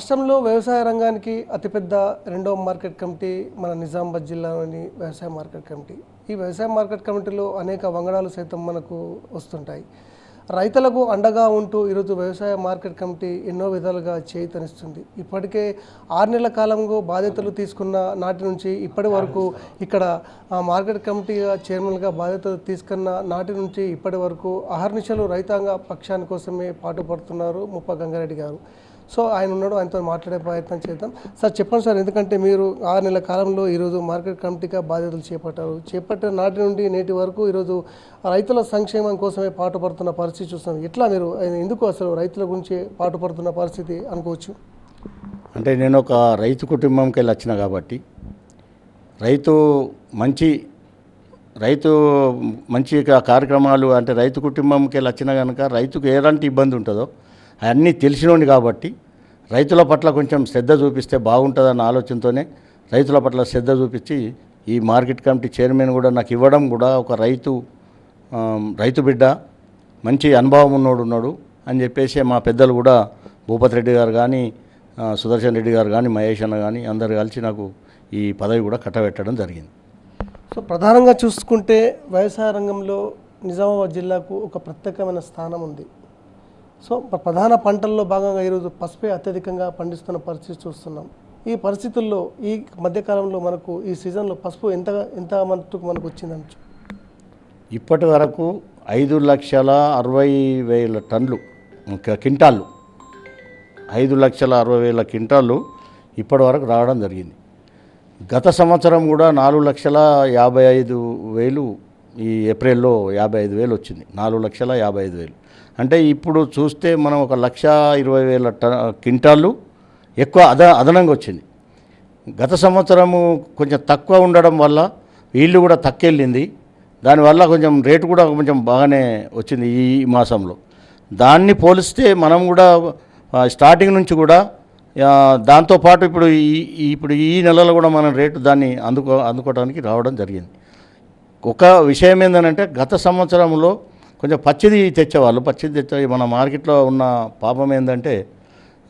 రాష్ట్రంలో వ్యవసాయ రంగానికి అతిపెద్ద రెండవ మార్కెట్ కమిటీ మన నిజామాబాద్ జిల్లాలోని వ్యవసాయ మార్కెట్ కమిటీ. ఈ వ్యవసాయ మార్కెట్ కమిటీలో అనేక వంగడాలు సైతం మనకు వస్తుంటాయి. రైతులకు అండగా ఉంటూ ఈరోజు వ్యవసాయ మార్కెట్ కమిటీ ఎన్నో విధాలుగా చేయితనిస్తుంది. ఇప్పటికే ఆరు నెలల కాలంలో బాధ్యతలు తీసుకున్న నాటి నుంచి ఇప్పటి వరకు ఇక్కడ ఆ మార్కెట్ కమిటీగా చైర్మన్గా బాధ్యతలు తీసుకున్న నాటి నుంచి ఇప్పటి వరకు అహర్నిశలు రైతాంగ పక్షాని కోసమే పాటుపడుతున్నారు ముప్ప గంగారెడ్డి గారు. సో ఆయన ఉన్నాడు ఆయనతో మాట్లాడే ప్రయత్నం చేద్దాం. సార్ చెప్పండి సార్ ఎందుకంటే మీరు ఆరు నెలల కాలంలో ఈరోజు మార్కెట్ కమిటీగా బాధ్యతలు చేపట్టారు. చేపట్టిన నాటి నుండి నేటి వరకు ఈరోజు రైతుల సంక్షేమం కోసమే పాటుపడుతున్న పరిస్థితి చూస్తాం ఎట్లా మీరు ఎందుకు అసలు రైతుల గురించి పాటుపడుతున్న పరిస్థితి అనుకోవచ్చు? అంటే నేను ఒక రైతు కుటుంబంకి వెళ్ళి వచ్చిన కాబట్టి రైతు మంచి రైతు మంచి కార్యక్రమాలు అంటే రైతు కుటుంబంకి వెళ్ళి వచ్చిన కనుక రైతుకు ఎలాంటి ఇబ్బంది ఉంటుందో అవన్నీ తెలిసినోండి కాబట్టి రైతుల పట్ల కొంచెం శ్రద్ధ చూపిస్తే బాగుంటుందన్న ఆలోచనతోనే రైతుల పట్ల శ్రద్ధ చూపించి ఈ మార్కెట్ కమిటీ చైర్మన్ కూడా నాకు ఇవ్వడం కూడా ఒక రైతు రైతు బిడ్డ మంచి అనుభవం ఉన్నోడు ఉన్నాడు అని చెప్పేసి మా పెద్దలు కూడా భూపతి రెడ్డి గారు కానీ సుదర్శన్ రెడ్డి గారు కానీ మహేష్ అన్న కానీ అందరు కలిసి నాకు ఈ పదవి కూడా కట్టబెట్టడం జరిగింది. సో ప్రధానంగా చూసుకుంటే వ్యవసాయ రంగంలో నిజామాబాద్ జిల్లాకు ఒక ప్రత్యేకమైన స్థానం ఉంది. సో ప్రధాన పంటల్లో భాగంగా ఈరోజు పసుపే అత్యధికంగా పండిస్తున్న పరిస్థితి చూస్తున్నాం. ఈ పరిస్థితుల్లో ఈ మధ్యకాలంలో మనకు ఈ సీజన్లో పసుపు ఎంత ఎంత మట్టుకు మనకు వచ్చిందనొచ్చు ఇప్పటి వరకు ఐదు లక్షల అరవై వేల టన్లు ఇంకా ఐదు లక్షల అరవై వేల కింటాళ్ళు ఇప్పటి వరకు రావడం జరిగింది. గత సంవత్సరం కూడా నాలుగు లక్షల యాభై ఐదు వేలు ఈ ఏప్రిల్లో యాభై ఐదు వేలు వచ్చింది. నాలుగు లక్షల యాభై ఐదు వేలు. అంటే ఇప్పుడు చూస్తే మనం ఒక లక్ష ఇరవై వేల ట క్వింటాళ్ళు ఎక్కువ అద అదనంగా వచ్చింది. గత సంవత్సరము కొంచెం తక్కువ ఉండడం వల్ల వీళ్ళు కూడా తక్కువెళ్ళింది దానివల్ల కొంచెం రేటు కూడా కొంచెం బాగానే వచ్చింది ఈ మాసంలో. దాన్ని పోలిస్తే మనం కూడా స్టార్టింగ్ నుంచి కూడా దాంతోపాటు ఇప్పుడు ఈ ఈ- ఇప్పుడు ఈ నెలలో కూడా మనం రేటు దాన్ని అందుకో అందుకోవడానికి రావడం జరిగింది. ఒక విషయం ఏంటంటే గత సంవత్సరంలో కొంచెం పచ్చిది తెచ్చేవాళ్ళు. పచ్చిది తెచ్చే మన మార్కెట్లో ఉన్న పాపం ఏంటంటే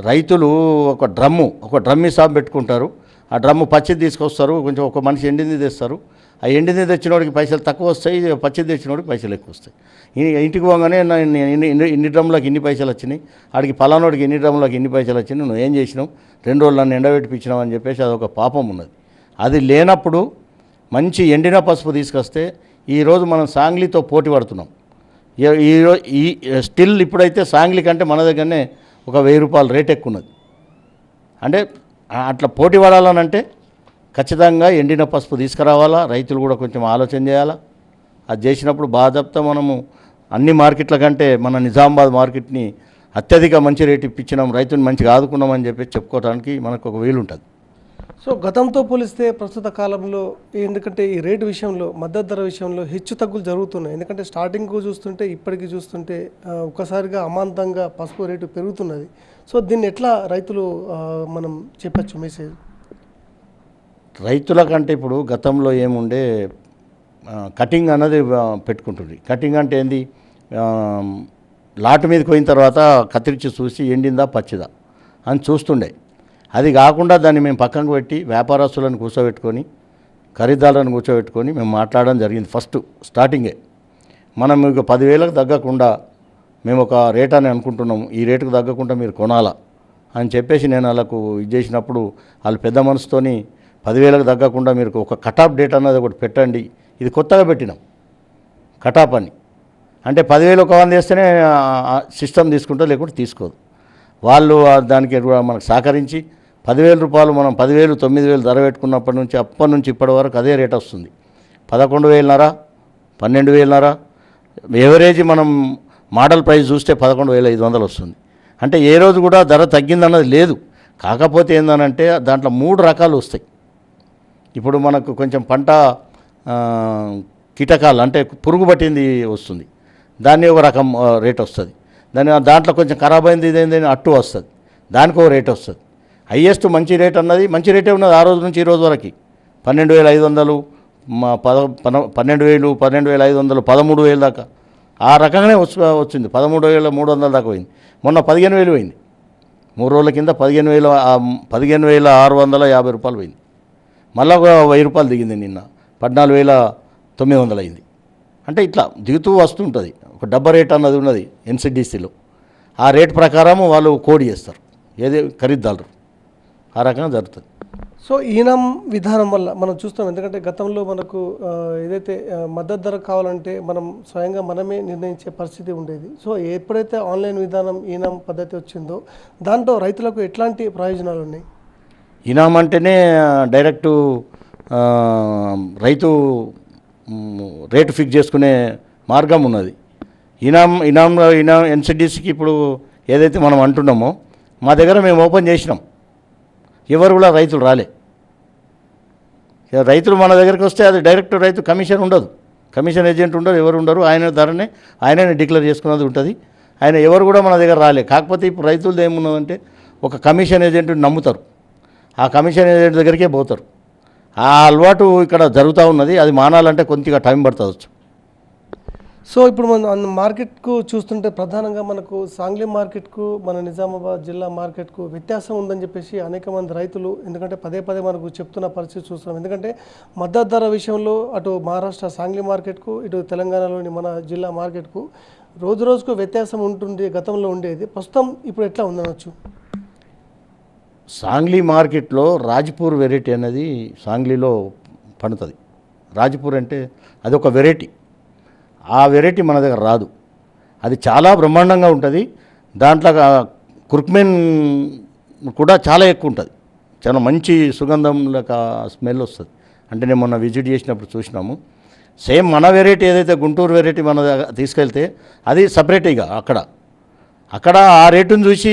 రైతులు ఒక డ్రమ్ము ఒక డ్రమ్ సాబ్ పెట్టుకుంటారు. ఆ డ్రమ్ము పచ్చిది తీసుకొస్తారు. కొంచెం ఒక మనిషి ఎండింది తెస్తారు. ఆ ఎండింది తెచ్చినోడికి పైసలు తక్కువ వస్తాయి పచ్చిది తెచ్చినోడికి పైసలు ఎక్కువ వస్తాయి. ఇంటికి పోగానే ఇన్ని ఇన్ని- ఇన్ని ఇన్ని పైసలు వచ్చినాయి. ఆడికి పలానోడికి ఎన్ని డ్రమ్ములకు ఇన్ని పైసలు వచ్చినాయి నువ్వు ఏం చేసినావు? రెండు రోజులు నన్ను ఎండబెట్టిపించినావు అని చెప్పేసి అదొక పాపం ఉన్నది. అది లేనప్పుడు మంచి ఎండిన పసుపు తీసుకొస్తే ఈరోజు మనం సాంగ్లీతో పోటీ పడుతున్నాం. ఈ- ఈ ఈ స్టిల్ ఇప్పుడైతే సాంగ్లీ కంటే మన దగ్గరనే ఒక వెయ్యి రూపాయలు రేట్ ఎక్కువ ఉన్నది అంటే అట్లా పోటీ పడాలనంటే ఖచ్చితంగా ఎండిన పసుపు తీసుకురావాలా రైతులు కూడా కొంచెం ఆలోచన చేయాలా. అది చేసినప్పుడు బాధప్తా మనము. అన్ని మార్కెట్ల కంటే మన నిజామాబాద్ మార్కెట్ని అత్యధిక మంచి రేటు ఇప్పించినాం రైతుని మంచిగా ఆదుకున్నామని చెప్పి చెప్పుకోవడానికి మనకు ఒక వీలు ఉంటుంది సో గతంతో పోలిస్తే ప్రస్తుత కాలంలో ఎందుకంటే ఈ రేటు విషయంలో మద్దతు ధర విషయంలో హెచ్చు తగ్గులు జరుగుతున్నాయి. ఎందుకంటే స్టార్టింగ్ చూస్తుంటే ఇప్పటికి చూస్తుంటే ఒక్కసారిగా అమాంతంగా పసుపు రేటు పెరుగుతున్నది. సో దీన్ని ఎట్లా రైతులు మనం చెప్పచ్చు మెసేజ్? రైతుల కంటే ఇప్పుడు గతంలో ఏముండే కటింగ్ అన్నది పెట్టుకుంటుంది. కటింగ్ అంటే ఏంది? లాటు లాట్ మీదకి పోయిన తర్వాత కత్తిరించి చూసి ఎండిందా పచ్చిదా అని చూస్తుండే. అది కాకుండా దాన్ని మేము పక్కకు పెట్టి వ్యాపారస్తులను కూర్చోబెట్టుకొని ఖరీదారులను కూర్చోబెట్టుకొని మేము మాట్లాడడం జరిగింది ఫస్ట్ స్టార్టింగే. మనం మీకు పదివేలకు తగ్గకుండా మేము ఒక రేట్ అని అనుకుంటున్నాము ఈ రేటుకు తగ్గకుండా మీరు కొనాలా అని చెప్పేసి నేను వాళ్ళకు ఇది చేసినప్పుడు వాళ్ళు పెద్ద మనసుతోని పదివేలకు తగ్గకుండా మీరు ఒక కటాప్ డేట్ అన్నది ఒకటి పెట్టండి ఇది కొత్తగా పెట్టినాం. కటాప్ అని. అంటే పదివేలు ఒక వంద వేస్తేనే సిస్టమ్ తీసుకుంటా లేకుంటే తీసుకోదు. వాళ్ళు దానికి కూడా మనకు సహకరించి పదివేల రూపాయలు మనం పదివేలు తొమ్మిది వేలు ధర పెట్టుకున్నప్పటి నుంచి అప్పటి నుంచి ఇప్పటి వరకు అదే రేట్ వస్తుంది. పదకొండు వేలన్నర పన్నెండు వేలన్నర ఎవరేజ్ మనం మోడల్ ప్రైస్ చూస్తే పదకొండు వేల ఐదు వందలు వస్తుంది. అంటే ఏ రోజు కూడా ధర తగ్గిందన్నది లేదు. కాకపోతే ఏందనంటే దాంట్లో మూడు రకాలు వస్తాయి. ఇప్పుడు మనకు కొంచెం పంట కీటకాలు అంటే పురుగు పట్టింది వస్తుంది. దాన్ని ఒక రకం రేట్ వస్తుంది. దాని దాంట్లో కొంచెం ఖరాబ్ అయింది ఇదేంది అట్టు వస్తుంది. దానికి ఒక రేట్ వస్తుంది. హయ్యెస్ట్ మంచి రేట్ అన్నది మంచి రేటే ఉన్నది ఆ రోజు నుంచి ఈ రోజు వరకు. పన్నెండు వేల ఐదు వందలు మా పద పన- పన్నెండు వేలు పన్నెండు వేల ఐదు వందలు పదమూడు వేలు దాకా. ఆ రకంగానే వచ్చి వచ్చింది. పదమూడు వేల మూడు వందల దాకా పోయింది. మొన్న పదిహేను వేలు పోయింది. మూడు రోజుల కింద పదిహేను వేల పదిహేను వేల ఆరు వందల యాభై రూపాయలు పోయింది. మళ్ళీ ఒక వెయ్యి రూపాయలు దిగింది నిన్న. పద్నాలుగు వేల తొమ్మిది వందలు అయింది. అంటే ఇట్లా దిగుతూ వస్తుంటుంది ఒక డబ్బా రేట్ అన్నది ఉన్నది ఎన్సిడిసిలో. ఆ రేట్ ప్రకారం వాళ్ళు కోడ్ చేస్తారు. ఏది ఖరీదారు ఆ రకంగా జరుగుతుంది. సో ఈనాం విధానం వల్ల మనం చూస్తాం. ఎందుకంటే గతంలో మనకు ఏదైతే మద్దతు ధర కావాలంటే మనం స్వయంగా మనమే నిర్ణయించే పరిస్థితి ఉండేది. సో ఎప్పుడైతే ఆన్లైన్ విధానం ఈనాం పద్ధతి వచ్చిందో దాంట్లో రైతులకు ఎట్లాంటి ప్రయోజనాలు ఉన్నాయి? ఇనాం అంటేనే డైరెక్టు రైతు రేటు ఫిక్స్ చేసుకునే మార్గం ఉన్నది. ఇనాం ఇనాం ఇనాం ఎన్సిడిసికి ఇప్పుడు ఏదైతే మనం అంటున్నామో మా దగ్గర మేము ఓపెన్ చేసినాం. ఎవరు కూడా రైతులు రాలే. రైతులు మన దగ్గరికి వస్తే అది డైరెక్ట్ రైతు కమిషన్ ఉండదు. కమిషన్ ఏజెంట్ ఉండదు ఎవరు ఉండరు. ఆయన ధరనే ఆయననే డిక్లేర్ చేసుకున్నది ఉంటుంది. ఆయన ఎవరు కూడా మన దగ్గర రాలే. కాకపోతే ఇప్పుడు రైతులది ఏమున్నదంటే ఒక కమిషన్ ఏజెంట్ నమ్ముతారు. ఆ కమిషన్ ఏజెంట్ దగ్గరికే పోతారు. ఆ అలవాటు ఇక్కడ జరుగుతూ ఉన్నది. అది మానాలంటే కొద్దిగా టైం పడుతుంది సో ఇప్పుడు మనం అన్న మార్కెట్కు చూస్తుంటే ప్రధానంగా మనకు సాంగ్లీ మార్కెట్కు మన నిజామాబాద్ జిల్లా మార్కెట్కు వ్యత్యాసం ఉందని చెప్పేసి అనేక మంది రైతులు ఎందుకంటే పదే పదే మనకు చెప్తున్న పరిస్థితి చూస్తున్నాం. ఎందుకంటే మద్దతు ధర విషయంలో అటు మహారాష్ట్ర సాంగ్లీ మార్కెట్కు ఇటు తెలంగాణలోని మన జిల్లా మార్కెట్కు రోజు రోజుకు వ్యత్యాసం ఉంటుంది గతంలో ఉండేది. ప్రస్తుతం ఇప్పుడు ఎట్లా ఉందనొచ్చు? సాంగ్లీ మార్కెట్లో రాజ్పూర్ వెరైటీ అనేది సాంగ్లీలో పండుతుంది. రాజ్పూర్ అంటే అది ఒక వెరైటీ. ఆ వెరైటీ మన దగ్గర రాదు. అది చాలా బ్రహ్మాండంగా ఉంటుంది. దాంట్లో ఆ కుర్క్మెన్ కూడా చాలా ఎక్కువ ఉంటుంది. చాలా మంచి సుగంధం స్మెల్ వస్తుంది. అంటే నేను మొన్న విజిట్ చేసినప్పుడు చూసినాము. సేమ్ మన వెరైటీ ఏదైతే గుంటూరు వెరైటీ మన దగ్గర తీసుకెళ్తే అది సపరేట్గా అక్కడ. అక్కడ ఆ రేటును చూసి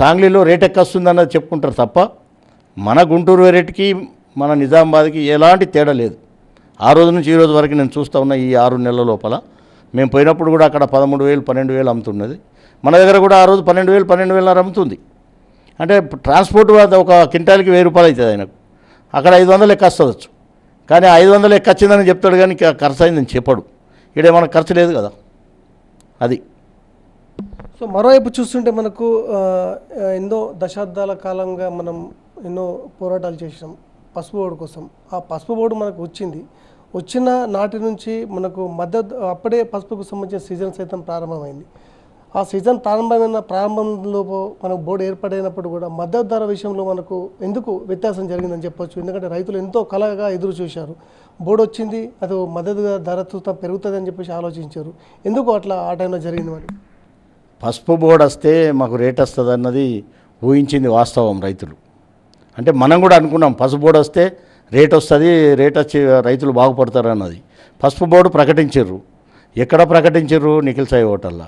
సాంగ్లీలో రేట్ ఎక్కొస్తుందన్నది చెప్పుకుంటారు తప్ప మన గుంటూరు వెరైటీకి మన నిజామాబాద్కి ఎలాంటి తేడా లేదు. ఆ రోజు నుంచి ఈ రోజు వరకు నేను చూస్తూ ఉన్న ఈ ఆరు నెలల లోపల. మేము పోయినప్పుడు కూడా అక్కడ పదమూడు వేలు పన్నెండు వేలు అమ్ముతున్నది. మన దగ్గర కూడా ఆ రోజు పన్నెండు వేలు పన్నెండు వేల అమ్ముతుంది. అంటే ట్రాన్స్పోర్ట్ వద్ద ఒక క్వింటాల్కి వెయ్యి రూపాయలు అవుతుంది ఆయనకు. అక్కడ ఐదు వందలు ఎక్క కానీ ఐదు వందలు ఎక్కొచ్చిందని చెప్తాడు కానీ ఖర్చు అయిందని చెప్పడు. ఇక్కడ మనకు ఖర్చు లేదు కదా. అది. సో మరోవైపు చూస్తుంటే మనకు ఎన్నో దశాబ్దాల కాలంగా మనం ఎన్నో పోరాటాలు చేసినాం పసుపు బోర్డు కోసం. ఆ పసుపు బోర్డు మనకు వచ్చింది. వచ్చిన నాటి నుంచి మనకు మద్దతు అప్పుడే పసుపుకు సంబంధించిన సీజన్ సైతం ప్రారంభమైంది. ఆ సీజన్ ప్రారంభమైన ప్రారంభంలో మనకు బోర్డు ఏర్పడైనప్పుడు కూడా మద్దతు ధర విషయంలో మనకు ఎందుకు వ్యత్యాసం జరిగిందని చెప్పొచ్చు. ఎందుకంటే రైతులు ఎంతో కలగా ఎదురు చూశారు. బోర్డు వచ్చింది అది మద్దతు ధర చూస్తా పెరుగుతుంది అని చెప్పేసి ఆలోచించారు. ఎందుకు అట్లా ఆ టైంలో జరిగింది మరి? పసుపు బోర్డు వస్తే మాకు రేట్ వస్తుంది అన్నది ఊహించింది వాస్తవం రైతులు. అంటే మనం కూడా అనుకున్నాం పసుపు బోర్డు వస్తే రేట్ వస్తుంది రేట్ వచ్చి రైతులు బాగుపడతారు అన్నది. పసుపు బోర్డు ప్రకటించరు ఎక్కడ ప్రకటించరు నిఖిల్ సాయి హోటల్లో?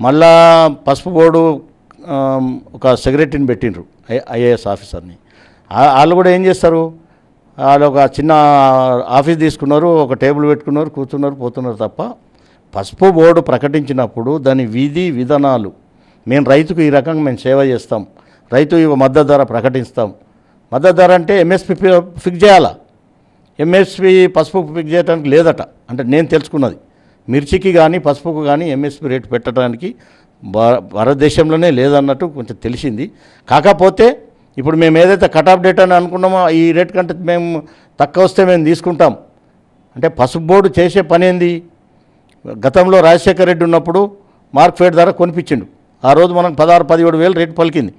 మళ్ళా పసుపు బోర్డు ఒక సెక్రటరీని పెట్టిండ్రు ఐ- ఐఏఎస్ ఆఫీసర్ని. వాళ్ళు కూడా ఏం చేస్తారు? వాళ్ళు ఒక చిన్న ఆఫీస్ తీసుకున్నారు ఒక టేబుల్ పెట్టుకున్నారు కూర్చున్నారు పోతున్నారు తప్ప పసుపు బోర్డు ప్రకటించినప్పుడు దాని విధి విధానాలు మేము రైతుకు ఈ రకంగా మేము సేవ చేస్తాం రైతు ఇవ మద్దతు ధర ప్రకటిస్తాం మద్దతు ధర అంటే ఎంఎస్పి ఫిక్స్ చేయాలా? ఎంఎస్పి పసుపు ఫిక్స్ చేయడానికి లేదట. అంటే నేను తెలుసుకున్నది. మిర్చికి కానీ పసుపుకు కానీ ఎంఎస్పి రేటు పెట్టడానికి భారతదేశంలోనే లేదన్నట్టు కొంచెం తెలిసింది. కాకపోతే ఇప్పుడు మేము ఏదైతే కట్ ఆఫ్ డేట్ అని అనుకున్నామో ఈ రేట్ కంటే మేము తక్కువ వస్తే మేము తీసుకుంటాం. అంటే పసుపు బోర్డు చేసే పని ఏంది? గతంలో రాజశేఖర రెడ్డి ఉన్నప్పుడు మార్క్ఫెడ్ ధర కొనిపించిండు. ఆ రోజు మనకు పదహారు పదిహేడు వేలు రేటు పలికింది.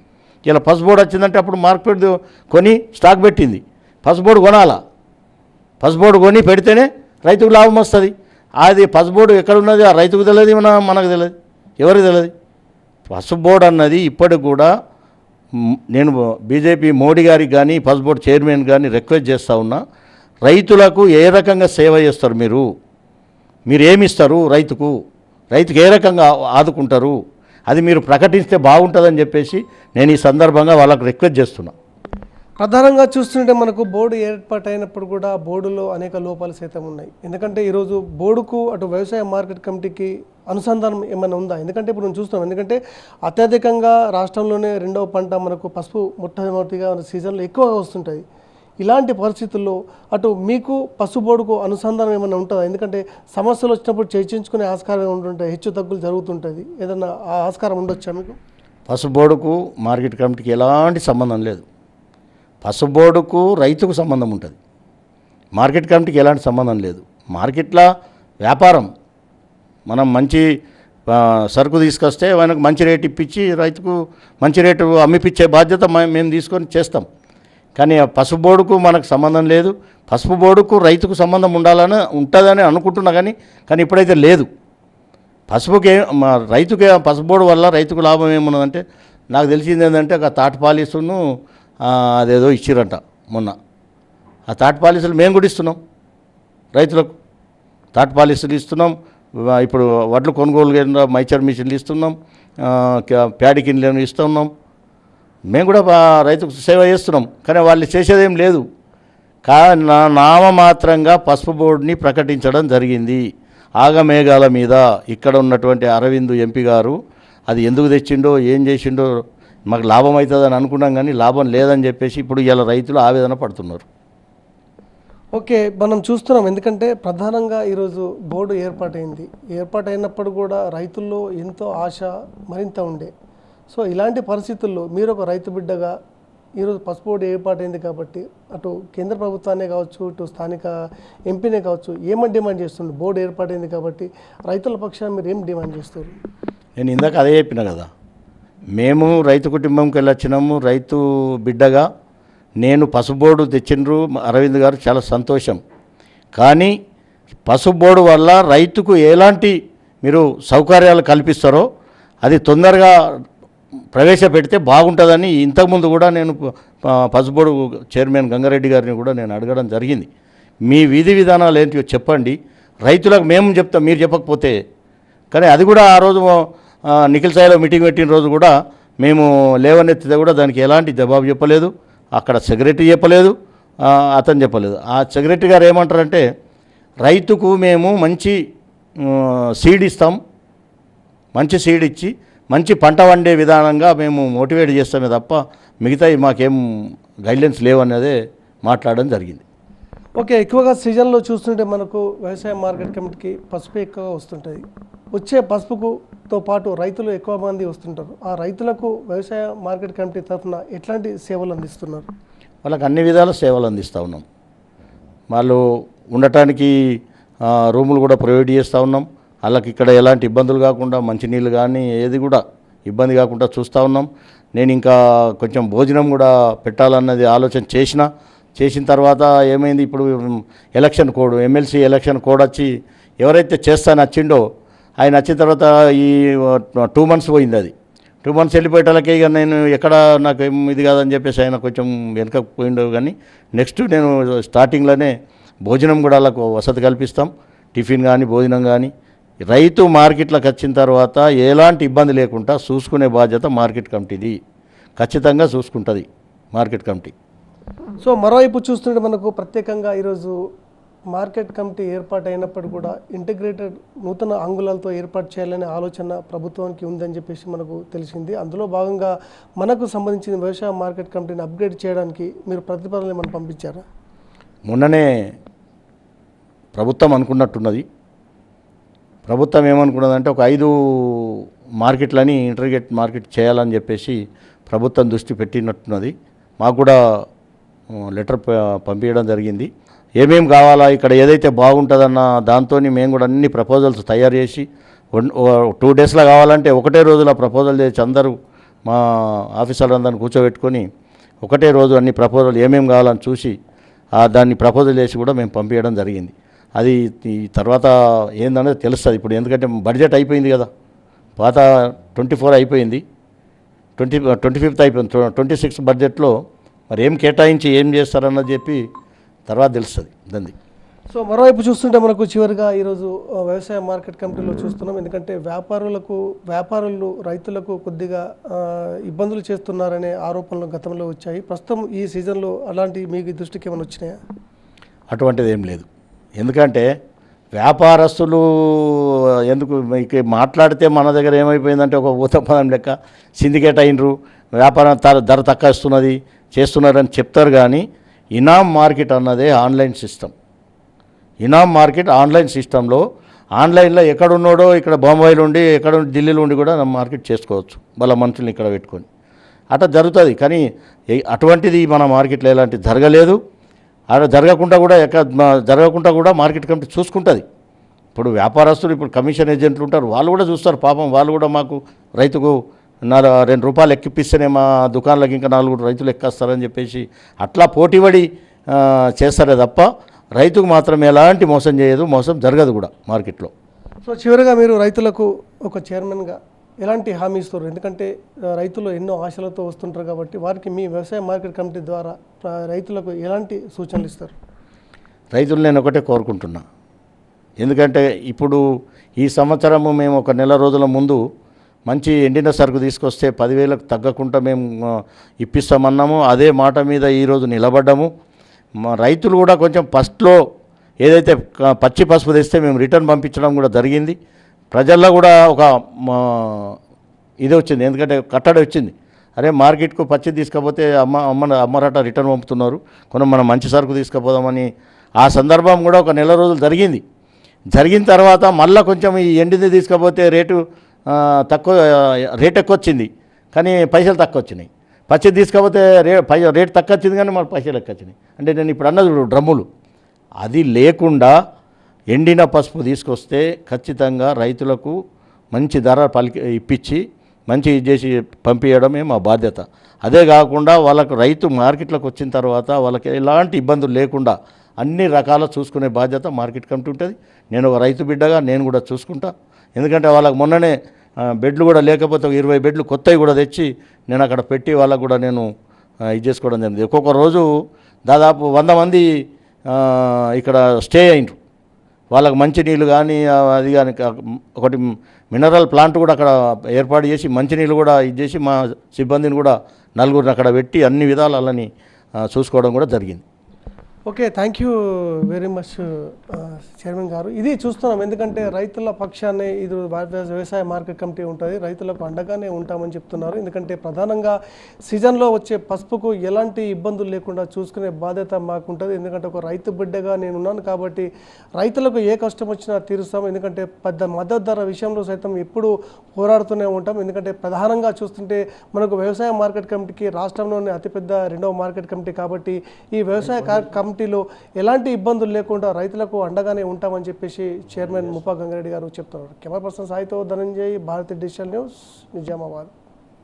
ఇలా పసుపు బోర్డు వచ్చిందంటే అప్పుడు మార్కెట్ కొని స్టాక్ పెట్టింది. పసుపు బోర్డు కొనాలా? పసుబోర్డు కొని పెడితేనే రైతుకు లాభం వస్తుంది. అది పసుబోర్డు ఎక్కడ ఉన్నది ఆ రైతుకు తెలియదు మన మనకు తెలియదు ఎవరికి తెలియదు. పసుబోర్డు అన్నది ఇప్పటికి కూడా నేను బీజేపీ మోడీ గారికి కానీ పసుబోర్డు చైర్మన్ కానీ రిక్వెస్ట్ చేస్తూ ఉన్నా రైతులకు ఏ రకంగా సేవ చేస్తారు మీరు? మీరు ఏమిస్తారు రైతుకు? రైతుకు ఏ రకంగా ఆదుకుంటారు? అది మీరు ప్రకటిస్తే బాగుంటుందని చెప్పేసి నేను ఈ సందర్భంగా వాళ్ళకు రిక్వెస్ట్ చేస్తున్నా. ప్రధానంగా చూస్తుంటే మనకు బోర్డు ఏర్పాటైనప్పుడు కూడా బోర్డులో అనేక లోపాలు సైతం ఉన్నాయి. ఎందుకంటే ఈరోజు బోర్డుకు అటు వ్యవసాయ మార్కెట్ కమిటీకి అనుసంధానం ఏమైనా ఉందా? ఎందుకంటే ఇప్పుడు మనం చూస్తున్నాం. ఎందుకంటే అత్యధికంగా రాష్ట్రంలోనే రెండవ పంట మనకు పసుపు మొట్టమొదటిగా సీజన్లో ఎక్కువగా వస్తుంటుంది ఇలాంటి పరిస్థితుల్లో అటు మీకు పసుబోడుకు అనుసంధానం ఏమైనా ఉంటుందా? ఎందుకంటే సమస్యలు వచ్చినప్పుడు చర్చించుకునే ఆస్కారం ఉంటుంటాయి హెచ్చు తగ్గులు జరుగుతుంటుంది ఏదన్నా ఆ ఆస్కారం ఉండొచ్చా మీకు? పసుబోడుకు మార్కెట్ కమిటీకి ఎలాంటి సంబంధం లేదు. పసుబోడుకు రైతుకు సంబంధం ఉంటుంది. మార్కెట్ కమిటీకి ఎలాంటి సంబంధం లేదు. మార్కెట్లో వ్యాపారం మనం మంచి సరుకు తీసుకొస్తే ఆయనకు మంచి రేటు ఇప్పించి రైతుకు మంచి రేటు అమ్మిపించే బాధ్యత మేము తీసుకొని చేస్తాం. కానీ ఆ పసుపు బోర్డుకు మనకు సంబంధం లేదు. పసుపు బోర్డుకు రైతుకు సంబంధం ఉండాలని ఉంటుందని అనుకుంటున్నా కానీ కానీ ఇప్పుడైతే లేదు. పసుపుకి మా రైతుకి పసుపు బోర్డు వల్ల రైతుకు లాభం ఏమున్నదంటే నాకు తెలిసింది ఏంటంటే ఒక తాట పాలిసును అదేదో ఇచ్చిరంట మొన్న. ఆ తాట పాలిసులు మేము కూడా ఇస్తున్నాం రైతులకు. తాట పాలిసులు ఇస్తున్నాం. ఇప్పుడు వడ్లు కొనుగోలు కేంద్ర మైచర్ మిషన్లు ఇస్తున్నాం. ఆ, ఇస్తున్నాం. మేము కూడా రైతుకు సేవ చేస్తున్నాం కానీ వాళ్ళు చేసేదేం లేదు. కా నా నామమాత్రంగా పసుపు బోర్డుని ప్రకటించడం జరిగింది. ఆగమేఘాల మీద ఇక్కడ ఉన్నటువంటి అరవింద్ ఎంపీ గారు అది ఎందుకు తెచ్చిండో ఏం చేసిండో మాకు లాభం అవుతుందని అనుకున్నాం కానీ లాభం లేదని చెప్పేసి ఇప్పుడు ఇలా రైతులు ఆవేదన పడుతున్నారు. ఓకే మనం చూస్తున్నాం. ఎందుకంటే ప్రధానంగా ఈరోజు బోర్డు ఏర్పాటైంది. ఏర్పాటైనప్పుడు కూడా రైతుల్లో ఎంతో ఆశ మరింత ఉండే. సో ఇలాంటి పరిస్థితుల్లో మీరు ఒక రైతు బిడ్డగా ఈరోజు పసుపు బోర్డు ఏర్పాటైంది కాబట్టి అటు కేంద్ర ప్రభుత్వాన్ని కావచ్చు ఇటు స్థానిక ఎంపీనే కావచ్చు ఏమని డిమాండ్ చేస్తుండ్రు బోర్డు ఏర్పాటైంది కాబట్టి రైతుల పక్షాన మీరు ఏం డిమాండ్ చేస్తారు నేను ఇందాక అదే చెప్పిన కదా మేము రైతు కుటుంబంకి వెళ్ళొచ్చినాము రైతు బిడ్డగా నేను పసుబోర్డు తెచ్చిండ్రు అరవింద్ గారు చాలా సంతోషం. కానీ పసుబోర్డు వల్ల రైతుకు ఎలాంటి మీరు సౌకర్యాలు కల్పిస్తారో అది తొందరగా ప్రవేశపెడితే బాగుంటుందని ఇంతకుముందు కూడా నేను పసుబోడు చైర్మన్ గంగారెడ్డి గారిని కూడా నేను అడగడం జరిగింది. మీ విధి విధానాలు ఏంటివో చెప్పండి. రైతులకు మేము చెప్తాం మీరు చెప్పకపోతే. కానీ అది కూడా ఆ రోజు నిఖిల్ సాయిలో మీటింగ్ పెట్టిన రోజు కూడా మేము లేవనెత్తితే కూడా దానికి ఎలాంటి జవాబు చెప్పలేదు. అక్కడ సెక్రటరీ చెప్పలేదు అతను చెప్పలేదు. ఆ సెక్రటరీ గారు ఏమంటారంటే రైతుకు మేము మంచి సీడ్ ఇస్తాం. మంచి సీడ్ ఇచ్చి మంచి పంట వండే విధానంగా మేము మోటివేట్ చేస్తామే తప్ప మిగతాయి మాకేం గైడ్లైన్స్ లేవన్నదే మాట్లాడడం జరిగింది. ఓకే ఎక్కువగా సీజన్లో చూస్తుంటే మనకు వ్యవసాయ మార్కెట్ కమిటీకి పసుపు ఎక్కువగా వస్తుంటుంది వచ్చే పసుపుకుతో పాటు రైతులు ఎక్కువ మంది వస్తుంటారు. ఆ రైతులకు వ్యవసాయ మార్కెట్ కమిటీ తరఫున ఎట్లాంటి సేవలు అందిస్తున్నారు? వాళ్ళకి అన్ని విధాల సేవలు అందిస్తూ ఉన్నాం. వాళ్ళు ఉండటానికి రూములు కూడా ప్రొవైడ్ చేస్తూ ఉన్నాం. వాళ్ళకి ఇక్కడ ఎలాంటి ఇబ్బందులు కాకుండా మంచినీళ్ళు కానీ ఏది కూడా ఇబ్బంది కాకుండా చూస్తూ ఉన్నాం. నేను ఇంకా కొంచెం భోజనం కూడా పెట్టాలన్నది ఆలోచన చేసిన చేసిన తర్వాత ఏమైంది ఇప్పుడు election code MLC election code వచ్చి ఎవరైతే చేస్తాను వచ్చిండో ఆయన వచ్చిన తర్వాత ఈ టూ మంత్స్ పోయింది అది. టూ మంత్స్ వెళ్ళిపోయేటలకే ఇక నేను ఎక్కడ నాకు ఏం ఇది కాదని చెప్పేసి ఆయన కొంచెం వెనక పోయిండవు కానీ నెక్స్ట్ నేను స్టార్టింగ్లోనే భోజనం కూడా వాళ్ళకు వసతి కల్పిస్తాం. టిఫిన్ కానీ భోజనం కానీ రైతు మార్కెట్లకు వచ్చిన తర్వాత ఎలాంటి ఇబ్బంది లేకుండా చూసుకునే బాధ్యత మార్కెట్ కమిటీది. ఖచ్చితంగా చూసుకుంటుంది మార్కెట్ కమిటీ. సో మరోవైపు చూస్తుంటే మనకు ప్రత్యేకంగా ఈరోజు మార్కెట్ కమిటీ ఏర్పాటు అయినప్పుడు కూడా ఇంటిగ్రేటెడ్ నూతన అంగుళాలతో ఏర్పాటు చేయాలనే ఆలోచన ప్రభుత్వానికి ఉందని చెప్పేసి మనకు తెలిసింది. అందులో భాగంగా మనకు సంబంధించిన వ్యవసాయ మార్కెట్ కమిటీని అప్గ్రేడ్ చేయడానికి మీరు ప్రతిపాదనలు ఏమైనా పంపించారా? మొన్ననే ప్రభుత్వం అనుకున్నట్టున్నది. ప్రభుత్వం ఏమనుకున్నదంటే ఒక ఐదు మార్కెట్లని ఇంటర్గేట్ మార్కెట్ చేయాలని చెప్పేసి ప్రభుత్వం దృష్టి పెట్టినట్టున్నది. మాకు కూడా లెటర్ పంపించడం జరిగింది. ఏమేమి కావాలా ఇక్కడ ఏదైతే బాగుంటుందన్న దాంతో మేము కూడా అన్ని ప్రపోజల్స్ తయారు చేసి టూ డేస్లో కావాలంటే ఒకటే రోజులో ప్రపోజల్ చేసి అందరూ మా ఆఫీసర్ అందరిని కూర్చోబెట్టుకొని ఒకటే రోజు అన్ని ప్రపోజల్ ఏమేమి కావాలని చూసి దాన్ని ప్రపోజల్ చేసి కూడా మేము పంపించడం జరిగింది. అది ఈ తర్వాత ఏందనేది తెలుస్తుంది. ఇప్పుడు ఎందుకంటే బడ్జెట్ అయిపోయింది కదా. పాత ట్వంటీ ఫోర్ అయిపోయింది. ట్వంటీ ట్వంటీ ఫిఫ్త్ అయిపోయింది. ట్వంటీ సిక్స్ బడ్జెట్లో మరి ఏం కేటాయించి ఏం చేస్తారన్నది చెప్పి తర్వాత తెలుస్తుంది. దాన్ని సో మరోవైపు చూస్తుంటే మనకు చివరిగా ఈరోజు వ్యవసాయ మార్కెట్ కమిటీలో చూస్తున్నాం. ఎందుకంటే వ్యాపారులకు వ్యాపారులు రైతులకు కొద్దిగా ఇబ్బందులు చేస్తున్నారనే ఆరోపణలు గతంలో వచ్చాయి. ప్రస్తుతం ఈ సీజన్లో అలాంటి మీకు దృష్టికి ఏమైనా వచ్చినాయా? అటువంటిది ఏం లేదు. ఎందుకంటే వ్యాపారస్తులు ఎందుకు ఇక మాట్లాడితే మన దగ్గర ఏమైపోయిందంటే ఒక ఊతపదం లెక్క సిండికేట్ అయినరు వ్యాపారం ధర ధర తక్కువ ఇస్తున్నది చేస్తున్నారని చెప్తారు కానీ ఇనామ్ మార్కెట్ అన్నదే online system. ENAM market online సిస్టంలో ఆన్లైన్లో ఎక్కడున్నాడో ఇక్కడ బొంబాయిలు ఉండి ఎక్కడ ఢిల్లీలో ఉండి కూడా మార్కెట్ చేసుకోవచ్చు వాళ్ళ మనుషుల్ని ఇక్కడ పెట్టుకొని. అట్లా జరుగుతుంది. కానీ అటువంటిది మన మార్కెట్లో ఎలాంటి జరగలేదు. అలా జరగకుండా కూడా ఎక్క జరగకుండా కూడా మార్కెట్ కమిటీ చూసుకుంటుంది. ఇప్పుడు వ్యాపారస్తులు ఇప్పుడు కమిషన్ ఏజెంట్లు ఉంటారు వాళ్ళు కూడా చూస్తారు పాపం వాళ్ళు కూడా మాకు రైతుకు నాలుగు రెండు రూపాయలు ఎక్కిపిస్తేనే మా దుకాణాలకు ఇంకా నాలుగు రైతులు ఎక్కేస్తారని చెప్పేసి అట్లా పోటీపడి చేస్తారే తప్ప రైతుకు మాత్రం ఎలాంటి మోసం చేయదు మోసం జరగదు కూడా మార్కెట్లో. సో చివరిగా మీరు రైతులకు ఒక చైర్మన్గా ఎలాంటి హామీ ఇస్తారు? ఎందుకంటే రైతులు ఎన్నో ఆశలతో వస్తుంటారు కాబట్టి వారికి మీ వ్యవసాయ మార్కెట్ కమిటీ ద్వారా రైతులకు ఎలాంటి సూచనలు ఇస్తారు? రైతులు నేను ఒకటే కోరుకుంటున్నా. ఎందుకంటే ఇప్పుడు ఈ సంవత్సరము మేము ఒక నెల రోజుల ముందు మంచి ఎండిన సరుకు తీసుకొస్తే పదివేలకు తగ్గకుండా మేము ఇప్పిస్తామన్నాము. అదే మాట మీద ఈరోజు నిలబడ్డాము. మా రైతులు కూడా కొంచెం ఫస్ట్లో ఏదైతే పచ్చి పసుపు తెస్తే మేము రిటర్న్ పంపించడం కూడా జరిగింది. ప్రజల్లో కూడా ఒక మా, ఇది వచ్చింది. ఎందుకంటే కట్టడి వచ్చింది. అరే మార్కెట్కు పచ్చి తీసుకపోతే అమ్మ అమ్మ అమ్మరాట రిటర్న్ పంపుతున్నారు. కొన్ని మనం మంచి సరుకు తీసుకుపోదామని ఆ సందర్భం కూడా ఒక నెల రోజులు జరిగింది. జరిగిన తర్వాత మళ్ళీ కొంచెం ఈ ఎండిది తీసుకపోతే రేటు తక్కువ రేట్ ఎక్కువ వచ్చింది కానీ పైసలు తక్కువ వచ్చినాయి పచ్చి తీసుకపోతే రే పై రేట్ తక్కువ వచ్చింది కానీ మన పైసలు ఎక్కువ వచ్చినాయి అంటే నేను ఇప్పుడు అన్నది చూడు, డ్రమ్ములు. అది లేకుండా ఎండిన పసుపు తీసుకొస్తే ఖచ్చితంగా రైతులకు మంచి ధర పలికి ఇప్పించి మంచి ఇది చేసి పంపించడమే మా బాధ్యత. అదే కాకుండా వాళ్ళకు రైతు మార్కెట్లోకి వచ్చిన తర్వాత వాళ్ళకి ఎలాంటి ఇబ్బందులు లేకుండా అన్ని రకాల చూసుకునే బాధ్యత మార్కెట్ కమిటీ ఉంటుంది. నేను ఒక రైతు బిడ్డగా నేను కూడా చూసుకుంటా. ఎందుకంటే వాళ్ళకి మొన్ననే బెడ్లు కూడా లేకపోతే ఒక ఇరవై బెడ్లు కొత్తవి కూడా తెచ్చి నేను అక్కడ పెట్టి వాళ్ళకు కూడా నేను ఇది చేసుకోవడం జరిగింది. ఒక్కొక్క రోజు దాదాపు వంద మంది ఇక్కడ స్టే అయినరు. వాళ్ళకి మంచినీళ్ళు కానీ అది కానీ ఒకటి మినరల్ ప్లాంట్ కూడా అక్కడ ఏర్పాటు చేసి మంచినీళ్ళు కూడా ఇది చేసి మా సిబ్బందిని కూడా నలుగురిని అక్కడ పెట్టి అన్ని విధాలు వాళ్ళని చూసుకోవడం కూడా జరిగింది. Okay thank you very much chairman గారు. ఇది చూస్తున్నాం ఎందుకంటే రైతుల పక్షాన్ని ఇది భారతదేశ వ్యవసాయ మార్కెట్ కమిటీ ఉంటుంది రైతులకు అండగానే ఉంటామని చెప్తున్నారు. ఎందుకంటే ప్రధానంగా సీజన్లో వచ్చే పసుపుకు ఎలాంటి ఇబ్బందులు లేకుండా చూసుకునే బాధ్యత మాకు ఉంటుంది ఎందుకంటే ఒక రైతు బిడ్డగా నేను ఉన్నాను కాబట్టి రైతులకు ఏ కష్టం వచ్చినా తీరుస్తాం. ఎందుకంటే పెద్ద మద్దతు ధర విషయంలో సైతం ఎప్పుడు పోరాడుతూనే ఉంటాం. ఎందుకంటే ప్రధానంగా చూస్తుంటే మనకు వ్యవసాయ మార్కెట్ కమిటీకి రాష్ట్రంలోని అతిపెద్ద రెండవ మార్కెట్ కమిటీ కాబట్టి ఈ వ్యవసాయ కమిటీ కమిటీలో ఎలాంటి ఇబ్బందులు లేకుండా రైతులకు అండగానే ఉంటామని చెప్పేసి చైర్మన్ ముప్పా గంగారెడ్డి గారు చెప్తున్నారు. కెమెరా పర్సన్ సాయితో ధనంజయ్ భారతి డిజిటల్ న్యూస్ నిజామాబాద్.